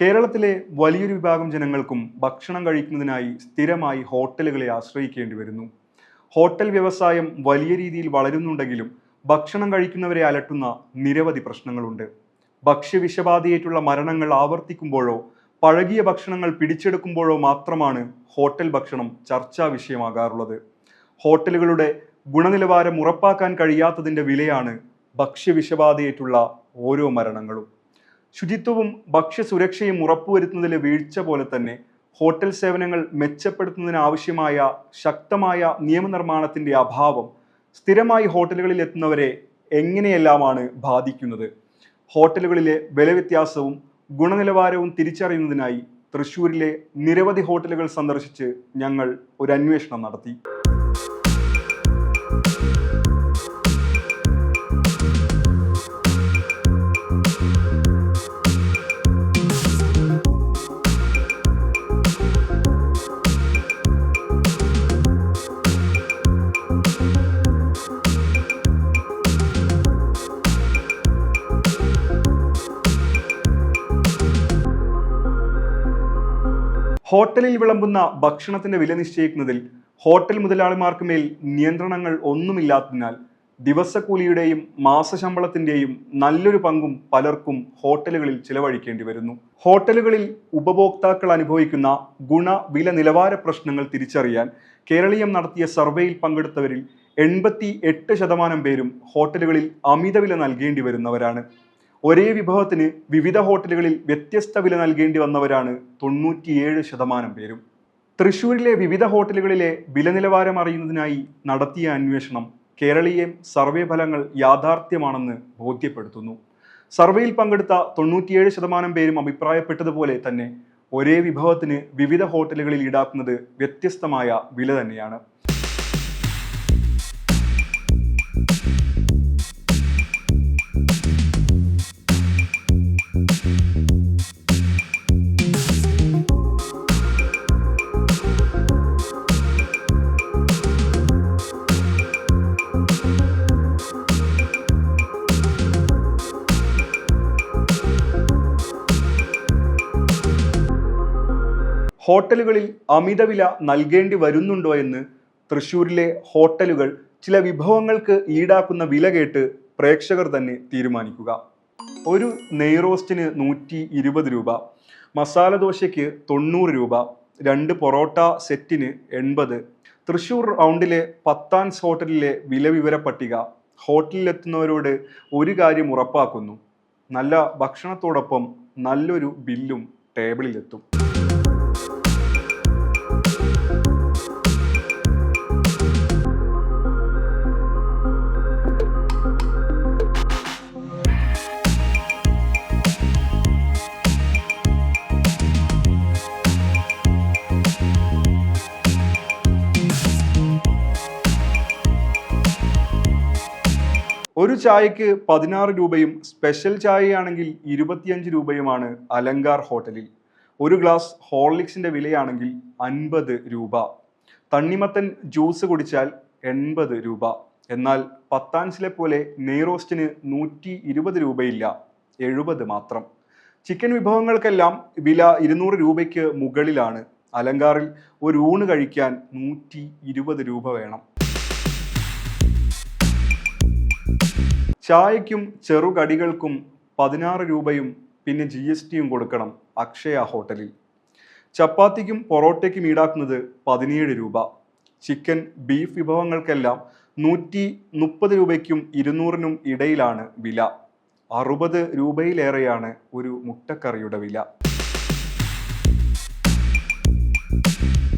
കേരളത്തിലെ വലിയൊരു വിഭാഗം ജനങ്ങൾക്കും ഭക്ഷണം കഴിക്കുന്നതിനായി സ്ഥിരമായി ഹോട്ടലുകളെ ആശ്രയിക്കേണ്ടി വരുന്നു. ഹോട്ടൽ വ്യവസായം വലിയ രീതിയിൽ വളരുന്നുണ്ടെങ്കിലും ഭക്ഷണം കഴിക്കുന്നവരെ അലട്ടുന്ന നിരവധി പ്രശ്നങ്ങളുണ്ട്. ഭക്ഷ്യവിഷബാധയേറ്റുള്ള മരണങ്ങൾ ആവർത്തിക്കുമ്പോഴോ പഴകിയ ഭക്ഷണങ്ങൾ പിടിച്ചെടുക്കുമ്പോഴോ മാത്രമാണ് ഹോട്ടൽ ഭക്ഷണം ചർച്ചാ വിഷയമാകാറുള്ളത്. ഹോട്ടലുകളുടെ ഗുണനിലവാരം ഉറപ്പാക്കാൻ കഴിയാത്തതിന്റെ വിലയാണ് ഭക്ഷ്യവിഷബാധയേറ്റുള്ള ഓരോ മരണങ്ങളും. ശുചിത്വവും ഭക്ഷ്യസുരക്ഷയും ഉറപ്പുവരുത്തുന്നതിൽ വീഴ്ച പോലെ തന്നെ ഹോട്ടൽ സേവനങ്ങൾ മെച്ചപ്പെടുത്തുന്നതിനാവശ്യമായ ശക്തമായ നിയമനിർമ്മാണത്തിന്റെ അഭാവം സ്ഥിരമായി ഹോട്ടലുകളിൽ എത്തുന്നവരെ എങ്ങനെയെല്ലാമാണ് ബാധിക്കുന്നത്? ഹോട്ടലുകളിലെ വില വ്യത്യാസവും ഗുണനിലവാരവും തിരിച്ചറിയുന്നതിനായി തൃശ്ശൂരിലെ നിരവധി ഹോട്ടലുകൾ സന്ദർശിച്ച് ഞങ്ങൾ ഒരു അന്വേഷണം നടത്തി. ഹോട്ടലിൽ വിളമ്പുന്ന ഭക്ഷണത്തിന്റെ വില നിശ്ചയിക്കുന്നതിൽ ഹോട്ടൽ മുതലാളിമാർക്ക് മേൽ നിയന്ത്രണങ്ങൾ ഒന്നുമില്ലാത്തതിനാൽ ദിവസക്കൂലിയുടെയും മാസശമ്പളത്തിന്റെയും നല്ലൊരു പങ്കും പലർക്കും ഹോട്ടലുകളിൽ ചിലവഴിക്കേണ്ടി വരുന്നു. ഹോട്ടലുകളിൽ ഉപഭോക്താക്കൾ അനുഭവിക്കുന്ന ഗുണ വില നിലവാര പ്രശ്നങ്ങൾ തിരിച്ചറിയാൻ കേരളീയം നടത്തിയ സർവേയിൽ പങ്കെടുത്തവരിൽ എൺപത്തി എട്ട് ശതമാനം പേരും ഹോട്ടലുകളിൽ അമിത വില നൽകേണ്ടി വരുന്നവരാണ്. ഒരേ വിഭവത്തിന് വിവിധ ഹോട്ടലുകളിൽ വ്യത്യസ്ത വില നൽകേണ്ടി വന്നവരാണ് തൊണ്ണൂറ്റിയേഴ് ശതമാനം പേരും. തൃശൂരിലെ വിവിധ ഹോട്ടലുകളിലെ വില നിലവാരം അറിയുന്നതിനായി നടത്തിയ അന്വേഷണം കേരളീയം സർവേ ഫലങ്ങൾ യാഥാർത്ഥ്യമാണെന്ന് ബോധ്യപ്പെടുത്തുന്നു. സർവേയിൽ പങ്കെടുത്ത തൊണ്ണൂറ്റിയേഴ് ശതമാനം പേരും അഭിപ്രായപ്പെട്ടതുപോലെ തന്നെ ഒരേ വിഭവത്തിന് വിവിധ ഹോട്ടലുകളിൽ ഈടാക്കുന്നത് വ്യത്യസ്തമായ വില തന്നെയാണ്. ഹോട്ടലുകളിൽ അമിതവില നൽകേണ്ടി വരുന്നുണ്ടോ എന്ന് തൃശ്ശൂരിലെ ഹോട്ടലുകൾ ചില വിഭവങ്ങൾക്ക് ഈടാക്കുന്ന വില കേട്ട് പ്രേക്ഷകർ തന്നെ തീരുമാനിക്കുക. ഒരു നെയ്റോസ്റ്റിന് നൂറ്റി ഇരുപത് രൂപ മസാല ദോശയ്ക്ക് തൊണ്ണൂറ് രൂപ രണ്ട് പൊറോട്ട സെറ്റിന് എൺപത് തൃശ്ശൂർ റൗണ്ടിലെ പത്താൻസ് ഹോട്ടലിലെ വില വിവര പട്ടിക ഹോട്ടലിലെത്തുന്നവരോട് ഒരു കാര്യം ഉറപ്പാക്കുന്നു. നല്ല ഭക്ഷണത്തോടൊപ്പം നല്ലൊരു ബില്ലും ടേബിളിലെത്തും. ഒരു ചായക്ക് പതിനാറ് രൂപയും സ്പെഷ്യൽ ചായയാണെങ്കിൽ ഇരുപത്തിയഞ്ച് രൂപയുമാണ് അലങ്കാർ ഹോട്ടലിൽ. ഒരു ഗ്ലാസ് ഹോർലിക്സിന്റെ വിലയാണെങ്കിൽ അൻപത് രൂപ. തണ്ണിമത്തൻ ജ്യൂസ് കുടിച്ചാൽ എൺപത് രൂപ. എന്നാൽ പത്താൻസിലെ പോലെ നെയ്റോസ്റ്റിന് നൂറ്റി ഇരുപത് രൂപയില്ല എഴുപത് മാത്രം. ചിക്കൻ വിഭവങ്ങൾക്കെല്ലാം വില ഇരുന്നൂറ് രൂപയ്ക്ക് മുകളിലാണ്. അലങ്കാറിൽ ഒരു ഊണ് കഴിക്കാൻ നൂറ്റി ഇരുപത് രൂപ വേണം. ചായയ്ക്കും ചെറുകടികൾക്കും പതിനാറ് രൂപയും പിന്നെ ജി എസ് ടിയും കൊടുക്കണം അക്ഷയ ഹോട്ടലിൽ. ചപ്പാത്തിക്കും പൊറോട്ടയ്ക്കും ഈടാക്കുന്നത് പതിനേഴ് രൂപ. ചിക്കൻ ബീഫ് വിഭവങ്ങൾക്കെല്ലാം നൂറ്റി മുപ്പത് രൂപയ്ക്കും ഇരുന്നൂറിനും ഇടയിലാണ് വില. അറുപത് രൂപയിലേറെയാണ് ഒരു മുട്ടക്കറിയുടെ വില.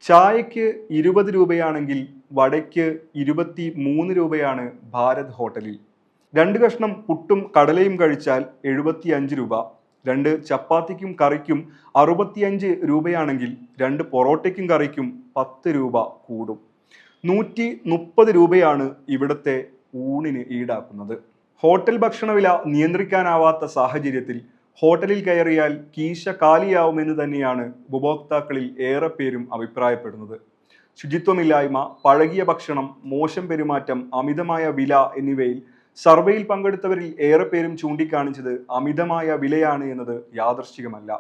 ചായയ്ക്ക് ഇരുപത് രൂപയാണെങ്കിൽ വടയ്ക്ക് ഇരുപത്തി മൂന്ന് രൂപയാണ് ഭാരത് ഹോട്ടലിൽ. രണ്ട് കഷ്ണം പുട്ടും കടലയും കഴിച്ചാൽ എഴുപത്തി അഞ്ച് രൂപ. രണ്ട് ചപ്പാത്തിക്കും കറിക്കും അറുപത്തിയഞ്ച് രൂപയാണെങ്കിൽ രണ്ട് പൊറോട്ടയ്ക്കും കറിക്കും പത്ത് രൂപ കൂടും. നൂറ്റി മുപ്പത് രൂപയാണ് ഇവിടുത്തെ ഊണിന് ഈടാക്കുന്നത്. ഹോട്ടൽ ഭക്ഷണവില നിയന്ത്രിക്കാനാവാത്ത സാഹചര്യത്തിൽ ഹോട്ടലിൽ കയറിയാൽ കീശ കാലിയാവുമെന്ന് തന്നെയാണ് ഉപഭോക്താക്കളിൽ ഏറെ പേരും അഭിപ്രായപ്പെടുന്നത്. ശുചിത്വമില്ലായ്മ പഴകിയ ഭക്ഷണം മോശം പെരുമാറ്റം അമിതമായ വില എന്നിവയിൽ സർവേയിൽ പങ്കെടുത്തവരിൽ ഏറെ പേരും ചൂണ്ടിക്കാണിച്ചത് അമിതമായ വിലയാണ് എന്നത് യാദർശികമല്ല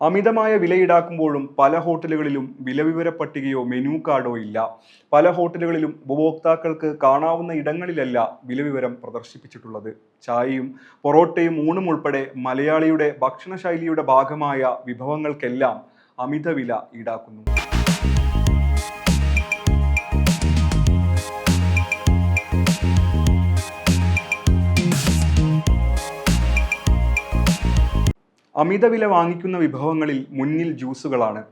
അമിതമായ വില ഈടാക്കുമ്പോഴും പല ഹോട്ടലുകളിലും വിലവിവര പട്ടികയോ മെനു കാർഡോ ഇല്ല. പല ഹോട്ടലുകളിലും ഉപഭോക്താക്കൾക്ക് കാണാവുന്ന ഇടങ്ങളിലല്ല വിലവിവരം പ്രദർശിപ്പിച്ചിട്ടുള്ളത്. ചായയും പൊറോട്ടയും ഊണും ഉൾപ്പെടെ മലയാളിയുടെ ഭക്ഷണശൈലിയുടെ ഭാഗമായ വിഭവങ്ങൾക്കെല്ലാം അമിത വില ഈടാക്കുന്നു. അമിത വില വാങ്ങിക്കുന്ന വിഭവങ്ങളിൽ മുന്നിൽ ജ്യൂസുകളാണ്.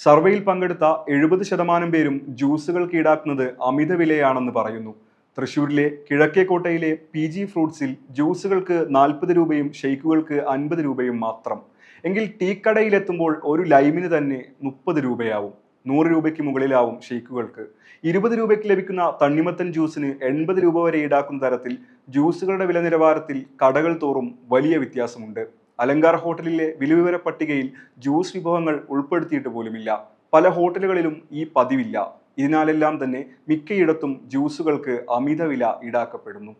സർവേയിൽ പങ്കെടുത്ത എഴുപത് ശതമാനം പേരും ജ്യൂസുകൾക്ക് ഈടാക്കുന്നത് അമിത വിലയാണെന്ന് പറയുന്നു. തൃശൂരിലെ കിഴക്കേക്കോട്ടയിലെ പി ജി ഫ്രൂട്ട്സിൽ ജ്യൂസുകൾക്ക് നാൽപ്പത് രൂപയും ഷെയ്ക്കുകൾക്ക് അൻപത് രൂപയും മാത്രം. എങ്കിൽ ടീ കടയിലെത്തുമ്പോൾ ഒരു ലൈമിന് തന്നെ മുപ്പത് രൂപയാവും. നൂറ് രൂപയ്ക്ക് മുകളിലാവും ഷെയ്ക്കുകൾക്ക്. ഇരുപത് രൂപയ്ക്ക് ലഭിക്കുന്ന തണ്ണിമത്തൻ ജ്യൂസിന് എൺപത് രൂപ വരെ ഈടാക്കുന്ന തരത്തിൽ ജ്യൂസുകളുടെ വില നിലവാരത്തിൽ കടകൾ തോറും വലിയ വ്യത്യാസമുണ്ട്. അലങ്കാർ ഹോട്ടലിലെ വിലവിവര പട്ടികയിൽ ജ്യൂസ് വിഭവങ്ങൾ ഉൾപ്പെടുത്തിയിട്ട് പോലുമില്ല. പല ഹോട്ടലുകളിലും ഈ പതിവില്ല. ഇതിനാലെല്ലാം തന്നെ മിക്കയിടത്തും ജ്യൂസുകൾക്ക് അമിത വില ഈടാക്കപ്പെടുന്നു.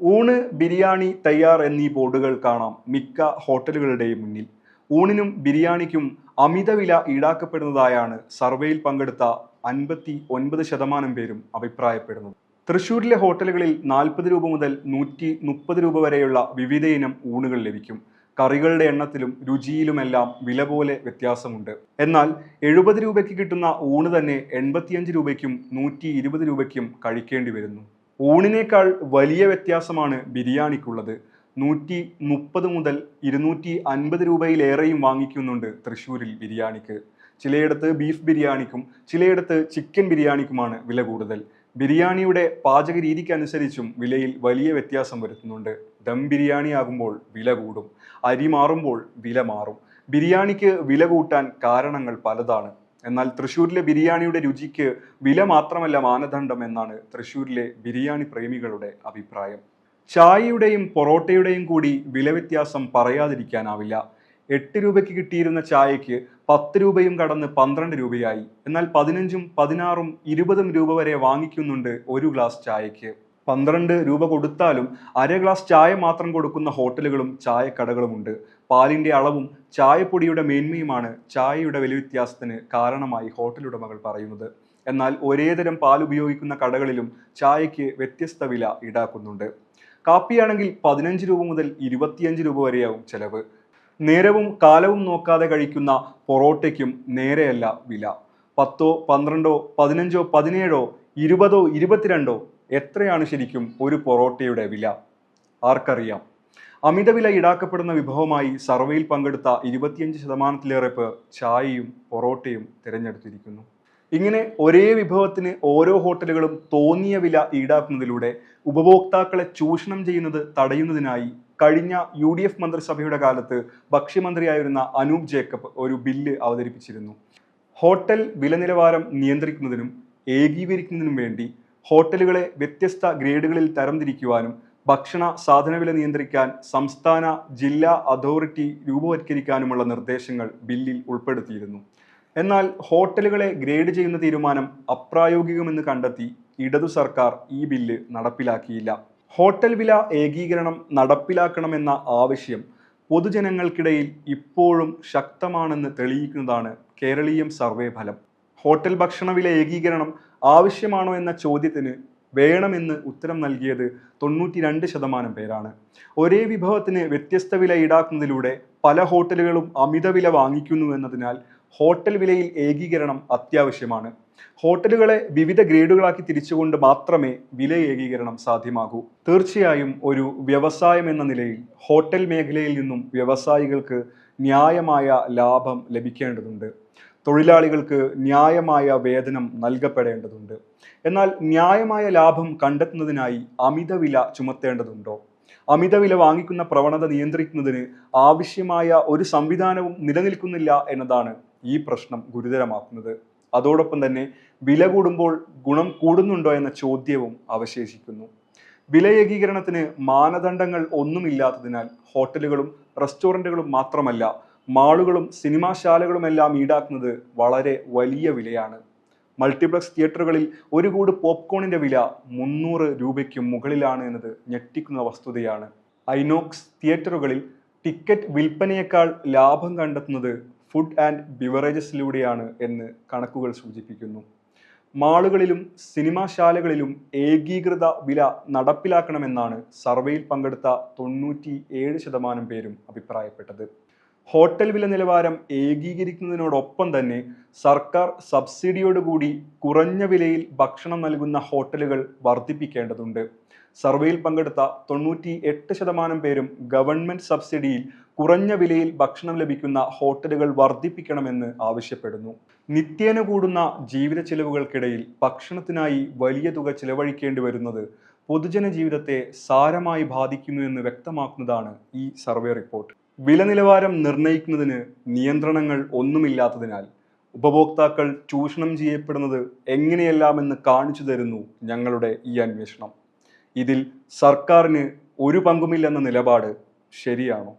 ഊണ് ബിരിയാണി തയ്യാർ എന്നീ ബോർഡുകൾ കാണാം മിക്ക ഹോട്ടലുകളുടെയും മുന്നിൽ. ഊണിനും ബിരിയാണിക്കും അമിത വില ഈടാക്കപ്പെടുന്നതായാണ് സർവേയിൽ പങ്കെടുത്ത അൻപത്തി ഒൻപത് ശതമാനം പേരും അഭിപ്രായപ്പെടുന്നത്. തൃശ്ശൂരിലെ ഹോട്ടലുകളിൽ നാൽപ്പത് രൂപ മുതൽ നൂറ്റി മുപ്പത് രൂപ വരെയുള്ള വിവിധ ഇനം ഊണുകൾ ലഭിക്കും. കറികളുടെ എണ്ണത്തിലും രുചിയിലുമെല്ലാം വില പോലെ വ്യത്യാസമുണ്ട്. എന്നാൽ എഴുപത് രൂപയ്ക്ക് കിട്ടുന്ന ഊണ് തന്നെ എൺപത്തിയഞ്ച് രൂപയ്ക്കും നൂറ്റി ഇരുപത് രൂപയ്ക്കും കഴിക്കേണ്ടി വരുന്നു. ഊണിനേക്കാൾ വലിയ വ്യത്യാസമാണ് ബിരിയാണിക്കുള്ളത്. നൂറ്റി മുപ്പത് മുതൽ ഇരുന്നൂറ്റി അൻപത് രൂപയിലേറെയും വാങ്ങിക്കുന്നുണ്ട് തൃശ്ശൂരിൽ ബിരിയാണിക്ക്. ചിലയിടത്ത് ബീഫ് ബിരിയാണിക്കും ചിലയിടത്ത് ചിക്കൻ ബിരിയാണിക്കുമാണ് വില കൂടുതൽ. ബിരിയാണിയുടെ പാചക രീതിക്കനുസരിച്ചും വിലയിൽ വലിയ വ്യത്യാസം വരുത്തുന്നുണ്ട്. ദം ബിരിയാണി ആകുമ്പോൾ വില കൂടും. അരി മാറുമ്പോൾ വില മാറും. ബിരിയാണിക്ക് വില കൂട്ടാൻ കാരണങ്ങൾ പലതാണ്. എന്നാൽ തൃശ്ശൂരിലെ ബിരിയാണിയുടെ രുചിക്ക് വില മാത്രമല്ല മാനദണ്ഡം എന്നാണ് തൃശ്ശൂരിലെ ബിരിയാണി പ്രേമികളുടെ അഭിപ്രായം. ചായയുടെയും പൊറോട്ടയുടെയും കൂടി വില വ്യത്യാസം പറയാതിരിക്കാനാവില്ല. എട്ട് രൂപയ്ക്ക് കിട്ടിയിരുന്ന ചായയ്ക്ക് പത്ത് രൂപയും കടന്ന് പന്ത്രണ്ട് രൂപയായി. എന്നാൽ പതിനഞ്ചും പതിനാറും ഇരുപതും രൂപ വരെ വാങ്ങിക്കുന്നുണ്ട് ഒരു ഗ്ലാസ് ചായയ്ക്ക്. പന്ത്രണ്ട് രൂപ കൊടുത്താലും അര ഗ്ലാസ് ചായ മാത്രം കൊടുക്കുന്ന ഹോട്ടലുകളും ചായക്കടകളുമുണ്ട് പാലിന്റെ അളവും ചായപ്പൊടിയുടെ മേന്മയുമാണ് ചായയുടെ വില വ്യത്യാസത്തിന് കാരണമായി ഹോട്ടൽ ഉടമകൾ പറയുന്നത്. എന്നാൽ ഒരേതരം പാൽ ഉപയോഗിക്കുന്ന കടകളിലും ചായയ്ക്ക് വ്യത്യസ്ത വില ഈടാക്കുന്നുണ്ട്. കാപ്പിയാണെങ്കിൽ പതിനഞ്ച് രൂപ മുതൽ ഇരുപത്തിയഞ്ച് രൂപ വരെയാവും ചെലവ്. നേരവും കാലവും നോക്കാതെ കഴിക്കുന്ന പൊറോട്ടയ്ക്കും നേരെയല്ല വില. പത്തോ പന്ത്രണ്ടോ പതിനഞ്ചോ പതിനേഴോ ഇരുപതോ ഇരുപത്തിരണ്ടോ എത്രയാണ് ശരിക്കും ഒരു പൊറോട്ടയുടെ വില? ആർക്കറിയാം. അമിത വില ഈടാക്കപ്പെടുന്ന വിഭവമായി സർവേയിൽ പങ്കെടുത്ത ഇരുപത്തിയഞ്ച് ശതമാനത്തിലേറെ പേർ ചായയും പൊറോട്ടയും തിരഞ്ഞെടുത്തിരിക്കുന്നു. ഇങ്ങനെ ഒരേ വിഭവത്തിന് ഓരോ ഹോട്ടലുകളും തോന്നിയ വില ഈടാക്കുന്നതിലൂടെ ഉപഭോക്താക്കളെ ചൂഷണം ചെയ്യുന്നത് തടയുന്നതിനായി കഴിഞ്ഞ യു ഡി എഫ് മന്ത്രിസഭയുടെ കാലത്ത് ഭക്ഷ്യമന്ത്രിയായിരുന്ന അനൂപ് ജേക്കബ് ഒരു ബില്ല് അവതരിപ്പിച്ചിരുന്നു. ഹോട്ടൽ വില നിലവാരം നിയന്ത്രിക്കുന്നതിനും ഏകീകരിക്കുന്നതിനും വേണ്ടി ഹോട്ടലുകളെ വ്യത്യസ്ത ഗ്രേഡുകളിൽ തരംതിരിക്കുവാനും ഭക്ഷണ സാധനവില നിയന്ത്രിക്കാൻ സംസ്ഥാന ജില്ലാ അതോറിറ്റി രൂപവത്കരിക്കാനുമുള്ള നിർദ്ദേശങ്ങൾ ബില്ലിൽ ഉൾപ്പെടുത്തിയിരുന്നു. എന്നാൽ ഹോട്ടലുകളെ ഗ്രേഡ് ചെയ്യുന്ന തീരുമാനം അപ്രായോഗികമെന്ന് കണ്ടെത്തി ഇടതു സർക്കാർ ഈ ബില്ല് നടപ്പിലാക്കിയില്ല. ഹോട്ടൽ വില ഏകീകരണം നടപ്പിലാക്കണമെന്ന ആവശ്യം പൊതുജനങ്ങൾക്കിടയിൽ ഇപ്പോഴും ശക്തമാണെന്ന് തെളിയിക്കുന്നതാണ് കേരളീയം സർവേ ഫലം. ഹോട്ടൽ ഭക്ഷണവില ഏകീകരണം ആവശ്യമാണോ എന്ന ചോദ്യത്തിന് വേണമെന്ന് ഉത്തരം നൽകിയത് തൊണ്ണൂറ്റി രണ്ട് ശതമാനം പേരാണ്. ഒരേ വിഭവത്തിന് വ്യത്യസ്ത വില ഈടാക്കുന്നതിലൂടെ പല ഹോട്ടലുകളും അമിത വില വാങ്ങിക്കുന്നു എന്നതിനാൽ ഹോട്ടൽ വിലയിൽ ഏകീകരണം അത്യാവശ്യമാണ്. ഹോട്ടലുകളെ വിവിധ ഗ്രേഡുകളാക്കി തിരിച്ചുകൊണ്ട് മാത്രമേ വില ഏകീകരണം സാധ്യമാകൂ. തീർച്ചയായും ഒരു വ്യവസായം എന്ന നിലയിൽ ഹോട്ടൽ മേഖലയിൽ നിന്നും വ്യവസായികൾക്ക് ന്യായമായ ലാഭം ലഭിക്കേണ്ടതുണ്ട്. തൊഴിലാളികൾക്ക് ന്യായമായ വേതനം നൽകപ്പെടേണ്ടതുണ്ട്. എന്നാൽ ന്യായമായ ലാഭം കണ്ടെത്തുന്നതിനായി അമിത വില ചുമത്തേണ്ടതുണ്ടോ? അമിത വില വാങ്ങിക്കുന്ന പ്രവണത നിയന്ത്രിക്കുന്നതിന് ആവശ്യമായ ഒരു സംവിധാനവും നിലനിൽക്കുന്നില്ല എന്നതാണ് ഈ പ്രശ്നം ഗുരുതരമാക്കുന്നത്. അതോടൊപ്പം തന്നെ വില കൂടുമ്പോൾ ഗുണം കൂടുന്നുണ്ടോ എന്ന ചോദ്യവും അവശേഷിക്കുന്നു. വില ഏകീകരണത്തിന് മാനദണ്ഡങ്ങൾ ഒന്നുമില്ലാത്തതിനാൽ ഹോട്ടലുകളും റെസ്റ്റോറന്റുകളും മാത്രമല്ല മാളുകളും സിനിമാശാലകളുമെല്ലാം ഈടാക്കുന്നത് വളരെ വലിയ വിലയാണ്. മൾട്ടിപ്ലക്സ് തിയേറ്ററുകളിൽ ഒരു കൂട് പോപ്കോണിന്റെ വില മുന്നൂറ് രൂപയ്ക്ക് മുകളിലാണ് എന്നത് ഞെട്ടിക്കുന്ന വസ്തുതയാണ്. ഐനോക്സ് തിയേറ്ററുകളിൽ ടിക്കറ്റ് വിൽപ്പനയേക്കാൾ ലാഭം കണ്ടെത്തുന്നത് ഫുഡ് ആൻഡ് ബിവറേജസിലൂടെയാണ് എന്ന് കണക്കുകൾ സൂചിപ്പിക്കുന്നു. മാളുകളിലും സിനിമാശാലകളിലും ഏകീകൃത വില നടപ്പിലാക്കണമെന്നാണ് സർവേയിൽ പങ്കെടുത്ത തൊണ്ണൂറ്റി ഏഴ് ശതമാനം പേരും അഭിപ്രായപ്പെട്ടത്. ഹോട്ടൽ വില നിലവാരം ഏകീകരിക്കുന്നതിനോടൊപ്പം തന്നെ സർക്കാർ സബ്സിഡിയോടുകൂടി കുറഞ്ഞ വിലയിൽ ഭക്ഷണം നൽകുന്ന ഹോട്ടലുകൾ വർദ്ധിപ്പിക്കേണ്ടതുണ്ട്. സർവേയിൽ പങ്കെടുത്ത തൊണ്ണൂറ്റി എട്ട് ശതമാനം പേരും ഗവൺമെന്റ് സബ്സിഡിയിൽ കുറഞ്ഞ വിലയിൽ ഭക്ഷണം ലഭിക്കുന്ന ഹോട്ടലുകൾ വർദ്ധിപ്പിക്കണമെന്ന് ആവശ്യപ്പെടുന്നു. നിത്യേന കൂടുന്ന ജീവിത ചെലവുകൾക്കിടയിൽ ഭക്ഷണത്തിനായി വലിയ തുക ചിലവഴിക്കേണ്ടി വരുന്നത് പൊതുജന ജീവിതത്തെ സാരമായി ബാധിക്കുന്നു എന്ന് വ്യക്തമാക്കുന്നതാണ് ഈ സർവേ റിപ്പോർട്ട്. വില നിലവാരം നിർണയിക്കുന്നതിന് നിയന്ത്രണങ്ങൾ ഒന്നുമില്ലാത്തതിനാൽ ഉപഭോക്താക്കൾ ചൂഷണം ചെയ്യപ്പെടുന്നത് എങ്ങനെയെല്ലാമെന്ന് കാണിച്ചു തരുന്നു ഞങ്ങളുടെ ഈ അന്വേഷണം. ഇതിൽ സർക്കാരിന് ഒരു പങ്കുമില്ലെന്ന നിലപാട് ശരിയാണോ?